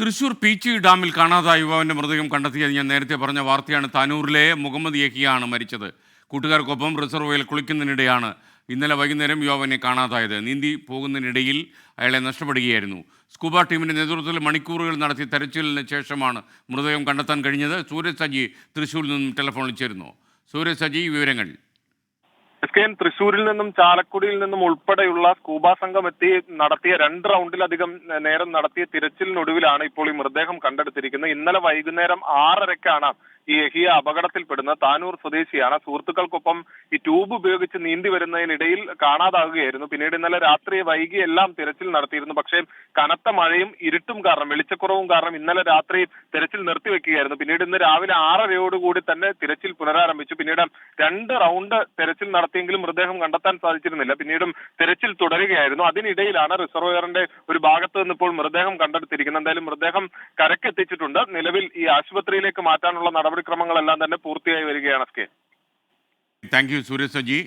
തൃശൂർ പീച്ചി ഡാമിൽ കാണാതായ യുവാവിന്റെ മൃതദേഹം കണ്ടെത്തിയത് ഞാൻ നേരത്തെ പറഞ്ഞ വാർത്തയാണ്. താനൂരിലെ മുഹമ്മദ് യഹിയാണ് മരിച്ചത്. കൂട്ടുകാർക്കൊപ്പം റിസർവോയിൽ കുളിക്കുന്നതിനിടെയാണ് ഇന്നലെ വൈകുന്നേരം യുവാവിനെ കാണാതായത്. നീന്തി പോകുന്നതിനിടയിൽ അയാളെ നഷ്ടപ്പെടുകയായിരുന്നു. സ്കൂബ ടീമിന്റെ നേതൃത്വത്തിൽ മണിക്കൂറുകൾ നടത്തി തെരച്ചിലിന് ശേഷമാണ് മൃതദേഹം കണ്ടെത്താൻ കഴിഞ്ഞത്. സൂരജ് സജി തൃശ്ശൂരിൽ നിന്നും ടെലിഫോണിൽ ചേരുന്നു. സൂരജ് സജി വിവരങ്ങൾ. എസ് കെ എൻ തൃശ്ശൂരിൽ നിന്നും ചാലക്കുടിയിൽ നിന്നും ഉൾപ്പെടെയുള്ള സ്കൂബ സംഘം എത്തി നടത്തിയ രണ്ട് റൗണ്ടിലധികം നേരം നടത്തിയ തിരച്ചിലിനൊടുവിലാണ് ഇപ്പോൾ ഈ മൃതദേഹം കണ്ടെടുത്തിരിക്കുന്നത്. ഇന്നലെ വൈകുന്നേരം ആറരക്കാണ് ഈ ഹിയ അപകടത്തിൽപ്പെടുന്ന താനൂർ സ്വദേശിയാണ്. സുഹൃത്തുക്കൾക്കൊപ്പം ഈ ട്യൂബ് ഉപയോഗിച്ച് നീന്തി വരുന്നതിനിടയിൽ കാണാതാകുകയായിരുന്നു. പിന്നീട് ഇന്നലെ രാത്രി വൈകി എല്ലാം തിരച്ചിൽ നടത്തിയിരുന്നു. പക്ഷേ കനത്ത മഴയും ഇരുട്ടും കാരണം വെളിച്ചക്കുറവും കാരണം ഇന്നലെ രാത്രി തിരച്ചിൽ നിർത്തിവെക്കുകയായിരുന്നു. പിന്നീട് ഇന്ന് രാവിലെ ആറരയോടുകൂടി തന്നെ തിരച്ചിൽ പുനരാരംഭിച്ചു. പിന്നീട് രണ്ട് റൗണ്ട് തിരച്ചിൽ നടത്തിയെങ്കിലും മൃതദേഹം കണ്ടെത്താൻ സാധിച്ചിരുന്നില്ല. പിന്നീടും തിരച്ചിൽ തുടരുകയായിരുന്നു. അതിനിടയിലാണ് റിസർവയറിന്റെ ഒരു ഭാഗത്ത് നിന്ന് ഇപ്പോൾ മൃതദേഹം കണ്ടെടുത്തിരിക്കുന്നത്. എന്തായാലും മൃതദേഹം കരക്കെത്തിച്ചിട്ടുണ്ട് നിലവിൽ ഈ ആശുപത്രിയിലേക്ക് മാറ്റാനുള്ള നടപടിക്രമങ്ങളെല്ലാം തന്നെ പൂർത്തിയായി വരികയാണ് S K thank you Sooraj Saji